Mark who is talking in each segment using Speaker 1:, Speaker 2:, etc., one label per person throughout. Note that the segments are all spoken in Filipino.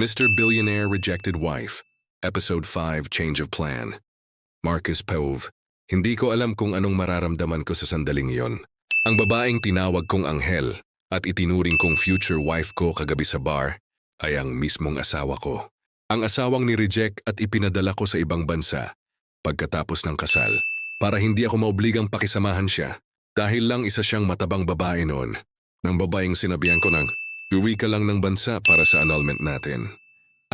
Speaker 1: Mr. Billionaire Rejected Wife, Episode 5 Change of Plan. Marcus Pove, hindi ko alam kung anong mararamdaman ko sa sandaling iyon. Ang babaeng tinawag kong anghel at itinuring kong future wife ko kagabi sa bar ay ang mismong asawa ko. Ang asawang ni-reject at ipinadala ko sa ibang bansa pagkatapos ng kasal para hindi ako maobligang pakisamahan siya dahil lang isa siyang matabang babae noon. Nang babaeng sinabihan ko ng, uwi ka lang ng bansa para sa annulment natin.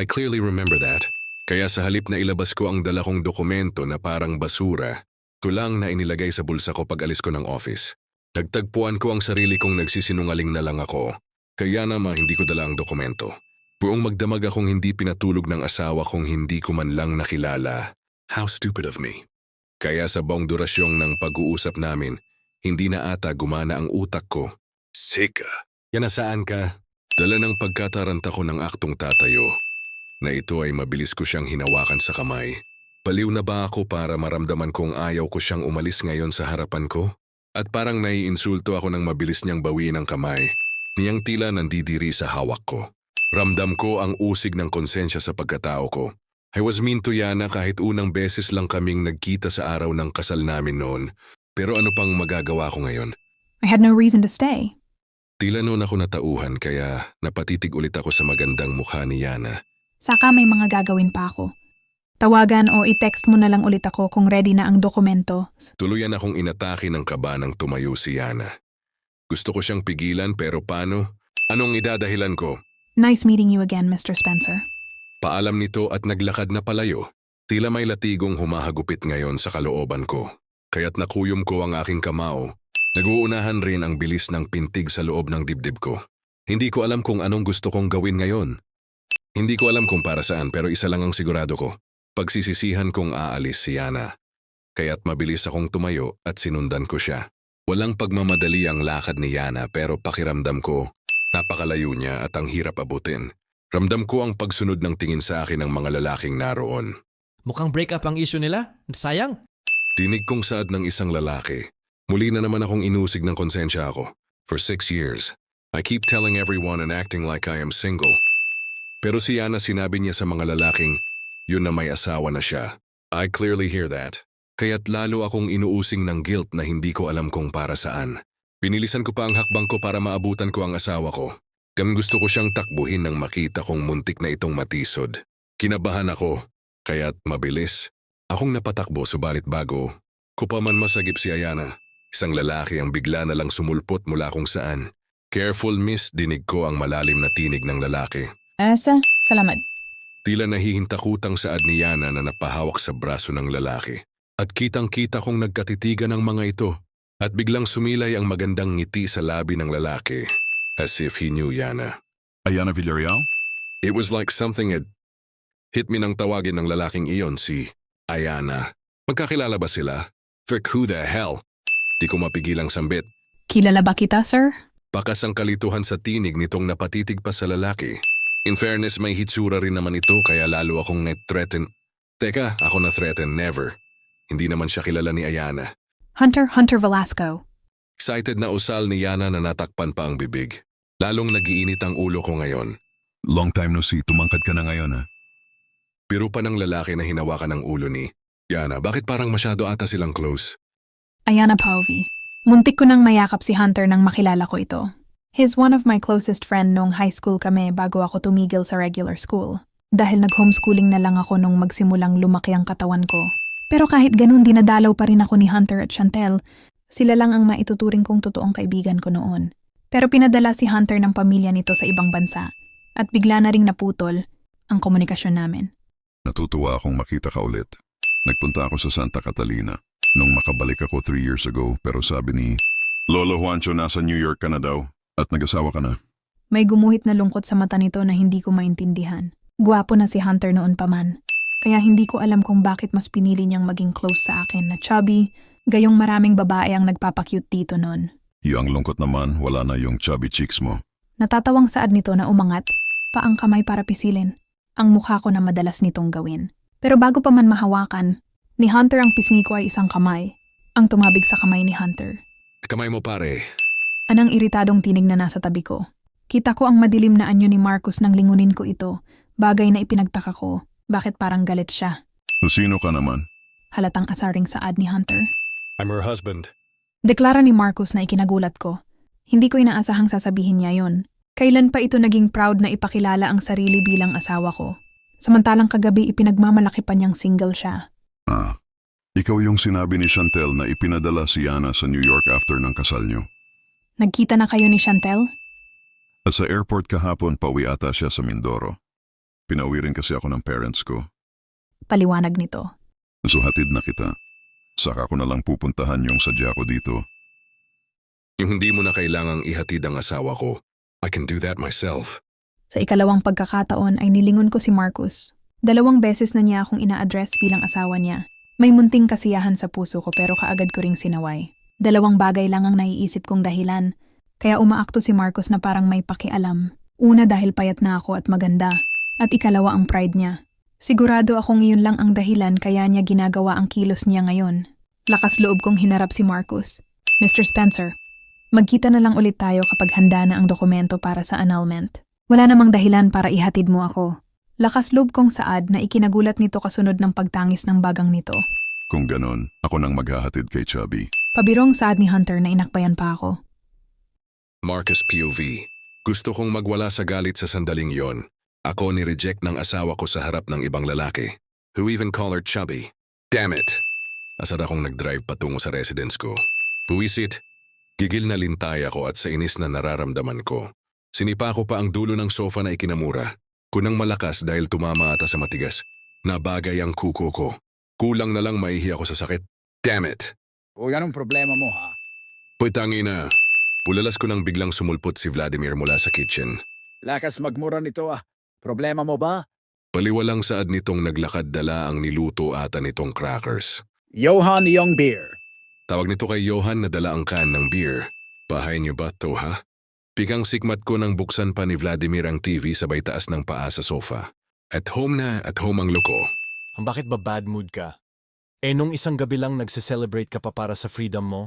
Speaker 1: I clearly remember that. Kaya sa halip na ilabas ko ang dala kong dokumento na parang basura, ko lang na inilagay sa bulsa ko pag alis ko ng office. Nagtagpuan ko ang sarili kong nagsisinungaling na lang ako, kaya naman hindi ko dala ang dokumento. Buong magdamag akong hindi pinatulog ng asawa kong hindi ko man lang nakilala. How stupid of me. Kaya sa buong durasyong ng pag-uusap namin, hindi na ata gumana ang utak ko. Sika. Yan nasaan ka? Dala ng pagkataranta ko ng aktong tatayo, na ito ay mabilis ko siyang hinawakan sa kamay. Paliw na ba ako para maramdaman kong ayaw ko siyang umalis ngayon sa harapan ko? At parang naiinsulto ako ng mabilis niyang bawiin ang kamay. Niyang tila nandidiri sa hawak ko. Ramdam ko ang usig ng konsensya sa pagkatao ko. I was mean to Yana kahit unang beses lang kaming nagkita sa araw ng kasal namin noon. Pero ano pang magagawa ko ngayon?
Speaker 2: I had no reason to stay.
Speaker 1: Tila noon ako natauhan kaya napatitig ulit ako sa magandang mukha ni Yana.
Speaker 2: Saka may mga gagawin pa ako. Tawagan o i-text mo na lang ulit ako kung ready na ang dokumento.
Speaker 1: Tuluyan akong inatake ng kaba ng tumayo si Yana. Gusto ko siyang pigilan pero paano? Anong idadahilan ko?
Speaker 2: Nice meeting you again, Mr. Spencer.
Speaker 1: Paalam nito at naglakad na palayo. Tila may latigong humahagupit ngayon sa kalooban ko. Kaya't nakuyom ko ang aking kamao. Naguunahan rin ang bilis ng pintig sa loob ng dibdib ko. Hindi ko alam kung anong gusto kong gawin ngayon. Hindi ko alam kung para saan pero isa lang ang sigurado ko. Pagsisisihan kong aalis si Yana. Kaya't mabilis akong tumayo at sinundan ko siya. Walang pagmamadali ang lakad ni Yana pero pakiramdam ko, napakalayo niya at ang hirap abutin. Ramdam ko ang pagsunod ng tingin sa akin ng mga lalaking naroon.
Speaker 3: Mukhang break up ang issue nila. Sayang.
Speaker 1: Tinig kong saad ng isang lalaki. Muli na naman akong inusig ng konsensya ako. For six years, I keep telling everyone and acting like I am single. Pero si Yana sinabi niya sa mga lalaking, yun na may asawa na siya. I clearly hear that. Kaya't lalo akong inuusing ng guilt na hindi ko alam kung para saan. Pinilisan ko pa ang hakbang ko para maabutan ko ang asawa ko. Kaya gusto ko siyang takbuhin nang makita kong muntik na itong matisod. Kinabahan ako, kaya't mabilis. Akong napatakbo subalit bago, ko pa man masagip si Ayana. Isang lalaki ang bigla na lang sumulpot mula kung saan. Careful miss, dinig ko ang malalim na tinig ng lalaki.
Speaker 2: Asa, salamat.
Speaker 1: Tila nahihintakutang saad ni Yana na napahawak sa braso ng lalaki. At kitang-kita kong nagkatitigan ang mga ito. At biglang sumilay ang magandang ngiti sa labi ng lalaki. As if he knew Yana.
Speaker 4: Ayana Villarreal?
Speaker 1: It was like something had hit me nang tawagin ng lalaking iyon si Ayana. Magkakilala ba sila? Frick, who the hell? Di ko mapigilang sambit.
Speaker 2: Kilala ba kita, sir?
Speaker 1: Bakas ang kalituhan sa tinig nitong napatitig pa sa lalaki. In fairness, may hitsura rin naman ito kaya lalo akong net-threaten. Teka, ako na-threaten, never. Hindi naman siya kilala ni Ayana.
Speaker 2: Hunter Hunter Velasco.
Speaker 1: Excited na usal ni Yana na natakpan pa ang bibig. Lalong nagiinit ang ulo ko ngayon.
Speaker 4: Long time no see, tumangkad ka na ngayon ha.
Speaker 1: Biro pa ng lalaki na hinawakan ng ulo ni Yana, bakit parang masyado ata silang close?
Speaker 2: Ayana Pauvi. Muntik ko nang mayakap si Hunter nang makilala ko ito. He's one of my closest friend nung high school kami bago ako tumigil sa regular school. Dahil nag-homeschooling na lang ako nung magsimulang lumaki ang katawan ko. Pero kahit ganun dinadalaw pa rin ako ni Hunter at Chantel. Sila lang ang maituturing kong totoong kaibigan ko noon. Pero pinadala si Hunter ng pamilya nito sa ibang bansa. At bigla na ring naputol ang komunikasyon namin.
Speaker 4: Natutuwa akong makita ka ulit. Nagpunta ako sa Santa Catalina nung makabalik ako three years ago pero sabi ni Lolo Juancho nasa New York ka na daw at nag-asawa ka na.
Speaker 2: May gumuhit na lungkot sa mata nito na hindi ko maintindihan. Gwapo na si Hunter noon pa man. Kaya hindi ko alam kung bakit mas pinili niyang maging close sa akin na chubby, gayong maraming babae ang nagpapakyut dito noon.
Speaker 4: Yung lungkot naman, wala na yung chubby cheeks mo.
Speaker 2: Natatawang saad nito na umangat, pa ang kamay para pisilin. Ang mukha ko na madalas nitong gawin. Pero bago pa man mahawakan, ni Hunter ang pisngi ko ay isang kamay. Ang tumabig sa kamay ni Hunter.
Speaker 1: Kamay mo pare.
Speaker 2: Anang iritadong tinig na nasa tabi ko. Kita ko ang madilim na anyo ni Marcus nang lingunin ko ito, Bagay na ipinagtaka ko, bakit parang galit siya.
Speaker 4: So sino ka naman?
Speaker 2: Halatang asaring saad ni Hunter.
Speaker 1: I'm her husband.
Speaker 2: Deklara ni Marcus na ikinagulat ko. Hindi ko inaasahang sasabihin niya yon. Kailan pa ito naging proud na ipakilala ang sarili bilang asawa ko? Samantalang kagabi ipinagmamalaki pa niyang single siya.
Speaker 4: Ah, ikaw yung sinabi ni Chantel na ipinadala si Yana sa New York after ng kasal niyo.
Speaker 2: Nagkita na kayo ni Chantel?
Speaker 4: At sa airport kahapon, pauwi ata siya sa Mindoro. Pinauwi rin kasi ako ng parents ko.
Speaker 2: Paliwanag nito.
Speaker 4: So hatid na kita. Saka ko na lang pupuntahan yung sadya ko dito.
Speaker 1: Yung hindi mo na kailangang ihatid ang asawa ko. I can do that myself.
Speaker 2: Sa ikalawang pagkakataon ay nilingon ko si Marcus. Dalawang beses na niya akong ina-address bilang asawa niya. May munting kasiyahan sa puso ko pero kaagad ko ring sinaway. Dalawang bagay lang ang naiisip kong dahilan. Kaya umaakto si Marcus na parang may pakialam. Una dahil payat na ako at maganda. At ikalawa ang pride niya. Sigurado akong iyon lang ang dahilan kaya niya ginagawa ang kilos niya ngayon. Lakas loob kong hinarap si Marcus. Mr. Spencer, magkita na lang ulit tayo kapag handa na ang dokumento para sa annulment. Wala namang dahilan para ihatid mo ako. Lakas loob kong saad na ikinagulat nito kasunod ng pagtangis ng bagang nito.
Speaker 4: Kung ganon, ako nang maghahatid kay Chubby.
Speaker 2: Pabirong saad ni Hunter na inakbayan pa ako.
Speaker 1: Marcus POV. Gusto kong magwala sa galit sa sandaling yon. Ako ni-reject ng asawa ko sa harap ng ibang lalaki. Who even call her chubby. Damn it! Asar akong nag-drive patungo sa residence ko. Puwisit. Gigil na lintay ako at sa inis na nararamdaman ko. Sinipa ko pa ang dulo ng sofa na ikinamura. Kunang malakas dahil tumama ata sa matigas. Nabagay ang kuko ko. Kulang na lang maihi ako sa sakit. Damn it!
Speaker 5: O anong problema mo ha?
Speaker 1: Putangina. Pulalas ko nang biglang sumulpot si Vladimir mula sa kitchen.
Speaker 5: Lakas magmura nito ah. Problema mo ba?
Speaker 1: Paliwalang saad nitong naglakad dala ang niluto ata nitong crackers.
Speaker 5: Johan Young Beer.
Speaker 1: Tawag nito kay Johan na dala ang can ng beer. Bahay niyo ba to ha? Pikang sikmat ko nang buksan pa ni Vladimir ang TV sabay taas ng paa sa sofa. At home na at home ang loko.
Speaker 3: Ang bakit ba bad mood ka? Eh nung isang gabi lang nagse-celebrate ka pa para sa freedom mo?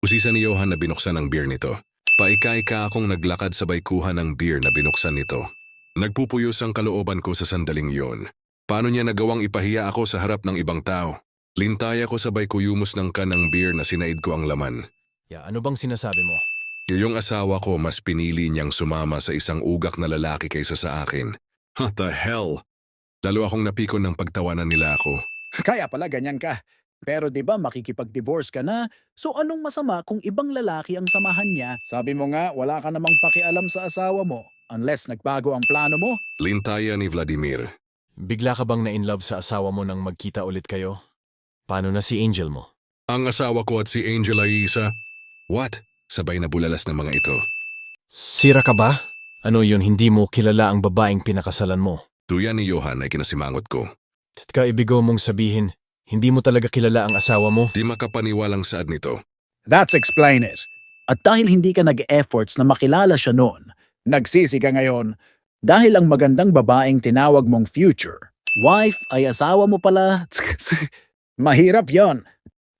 Speaker 1: Usisa ni Johan na binuksan ang beer nito. Paika-ika akong naglakad sabay kuha ng beer na binuksan nito. Nagpupuyos ang kalooban ko sa sandaling yon. Paano niya nagawang ipahiya ako sa harap ng ibang tao? Lintay ako sabay kuyumos ng kanang beer na sinaid ko ang laman.
Speaker 3: Ya, ano bang sinasabi mo?
Speaker 1: Yung asawa ko mas pinili niyang sumama sa isang ugak na lalaki kaysa sa akin. What the hell? Lalo akong napikon ng pagtawanan nila ako.
Speaker 5: Kaya pala ganyan ka. Pero 'di ba makikipag-divorce ka na? So anong masama kung ibang lalaki ang samahan niya? Sabi mo nga wala ka namang pakialam sa asawa mo unless nagbago ang plano mo.
Speaker 1: Lintaya ni Vladimir.
Speaker 3: Bigla ka bang na-in love sa asawa mo nang magkita ulit kayo? Paano na si Angel mo?
Speaker 1: Ang asawa ko at si Angel ay isa. What? Sabay na bulalas ng mga ito.
Speaker 3: Sira ka ba? Ano yun, hindi mo kilala ang babaeng pinakasalan mo?
Speaker 1: Tuya ni Johan ay kinasimangot ko.
Speaker 3: At kaibigo mong sabihin, hindi mo talaga kilala ang asawa mo?
Speaker 1: Di makapaniwalang saad nito.
Speaker 5: That's explain it. At dahil hindi ka nag-efforts na makilala siya noon, nagsisi ka ngayon dahil ang magandang babaeng tinawag mong future. Wife ay asawa mo pala. Mahirap yon.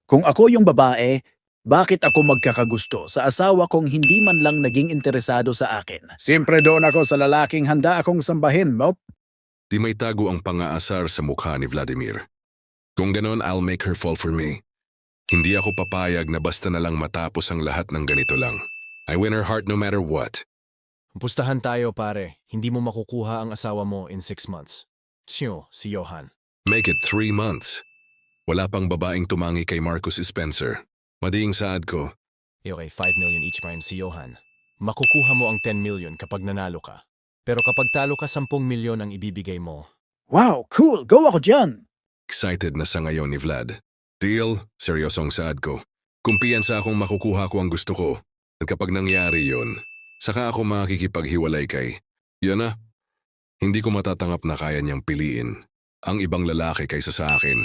Speaker 5: Kung ako yung babae, bakit ako magkakagusto sa asawa kong hindi man lang naging interesado sa akin? Siyempre doon ako sa lalaking handa akong sambahin, Mop.
Speaker 1: Di may tago ang pangaasar sa mukha ni Vladimir. Kung ganon, I'll make her fall for me. Hindi ako papayag na basta na lang matapos ang lahat ng ganito lang. I win her heart no matter what.
Speaker 3: Pustahan tayo pare, hindi mo makukuha ang asawa mo in six months. Siyo, si Johan.
Speaker 1: Make it three months. Wala pang babaeng tumangi kay Marcus Spencer. Madiing saad ko.
Speaker 3: Okay, 5 million each prime si Johan. Makukuha mo ang 10 million kapag nanalo ka. Pero kapag talo ka 10 milyon ang ibibigay mo.
Speaker 5: Wow, cool. Go ako dyan.
Speaker 1: Excited na sa ngayon ni Vlad. Deal, seryosong saad ko. Kumpiyansa akong makukuha ko ang gusto ko. At kapag nangyari yon, saka ako makikipaghiwalay kay. Yan na. Hindi ko matatanggap na kaya niyang piliin ang ibang lalaki kaysa sa akin.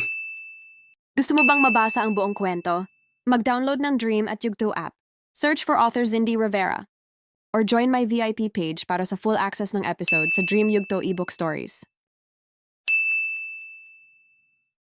Speaker 6: Gusto mo bang mabasa ang buong kwento? Mag-download ng Dream at Yugto app. Search for author Cindy Rivera. Or join my VIP page para sa full access ng episode sa Dream Yugto ebook stories.